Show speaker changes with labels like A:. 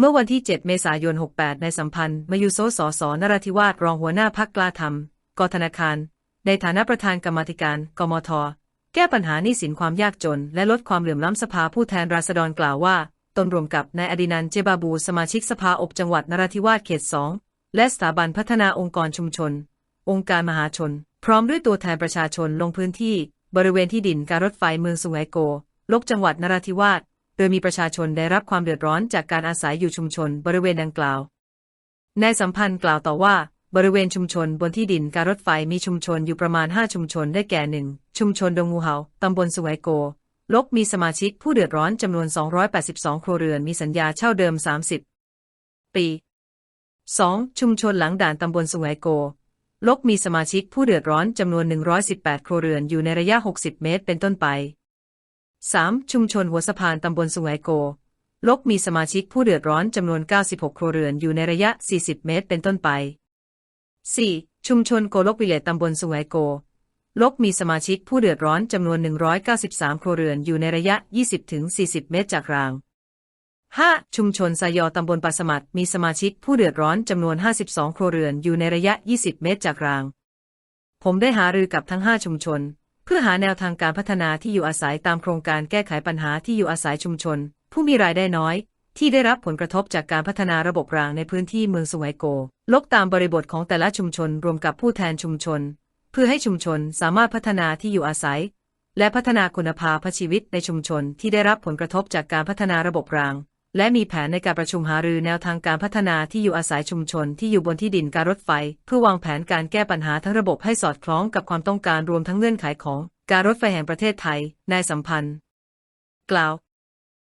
A: เมื่อวันที่ 7 เมษายน 68 ในสัมพันธ์มายุโซสสนราธิวาสรองหัวหน้าพักกล้าทำกธนาคาร ในฐานะประธานกรรมธิการ กมท แก้ปัญหาหนี้สินความยากจน และลดความเหลื่อมล้ำสภาผู้แทนราษฎรกล่าวว่า ตนรวมกับนายอดินันเจบาบู สมาชิกสภาอบจังหวัดนราธิวาสเขต 2 และสถาบันพัฒนาองค์กรชุมชน องค์การมหาชน พร้อมด้วยตัวแทนประชาชนลงพื้นที่ บริเวณที่ดินการรถไฟเมืองสุไหงโก ลกจังหวัดนราธิวาส โดยมีประชาชนได้รับความเดือดร้อนจากการอาศัยอยู่ชุมชนบริเวณดังกล่าวนายสัมพันธ์กล่าวต่อว่า บริเวณชุมชนบนที่ดินการรถไฟมีชุมชนอยู่ประมาณ 5 ชุมชนได้แก่หนึ่งชุมชนดงงูเห่าตำบลสุไหงโก ลกมีสมาชิกผู้เดือดร้อนจำนวน 282 ครัวเรือนมีสัญญาเช่าเดิม 30 ปี 2. ชุมชนหลังด่านตำบลสุไหงโก ลกมีสมาชิกผู้เดือดร้อนจำนวน 118 ครัวเรือนอยู่ในระยะ 60 เมตร เป็นต้นไป 3. ชุมชนหัวสะพานตำบลสุไหงโก ลกมีสมาชิกผู้เดือดร้อนจำนวน 96 ครัวเรือนอยู่ในระยะ 40 เมตรเป็นต้นไป 4. ชุมชนโกลกวิเลตตำบลสุไหงโก ลกมีสมาชิกผู้เดือดร้อนจำนวน 193 ครัวเรือนอยู่ในระยะ 20-40 เมตรจากราง 5. ชุมชนสายอตำบลปาสมัดมีสมาชิกผู้เดือดร้อนจำนวน 52 ครัวเรือนอยู่ในระยะ 20 เมตรจากราง ผมได้หารือกับทั้ง 5 ชุมชน เพื่อหาแนวทางการพัฒนาที่อยู่อาศัยตามโครงการแก้ไขปัญหาที่อยู่อาศัยชุมชน ผู้มีรายได้น้อย ที่ได้รับผลกระทบจากการพัฒนาระบบรางในพื้นที่เมืองสุไหงโกลกตามบริบทของแต่ละชุมชนรวมกับผู้แทนชุมชน เพื่อให้ชุมชนสามารถพัฒนาที่อยู่อาศัย และพัฒนาคุณภาพชีวิตในชุมชนที่ได้รับผลกระทบจากการพัฒนาระบบราง และมีแผนในการประชุมหารือแนวทางการพัฒนาที่อยู่อาศัยชุมชนที่อยู่บนที่ดินการรถไฟ เพื่อวางแผนการแก้ปัญหาทั้งระบบให้สอดคล้องกับความต้องการรวมทั้งเงื่อนไขของ การรถไฟแห่งประเทศไทยนายสัมพันธ์ กล่าว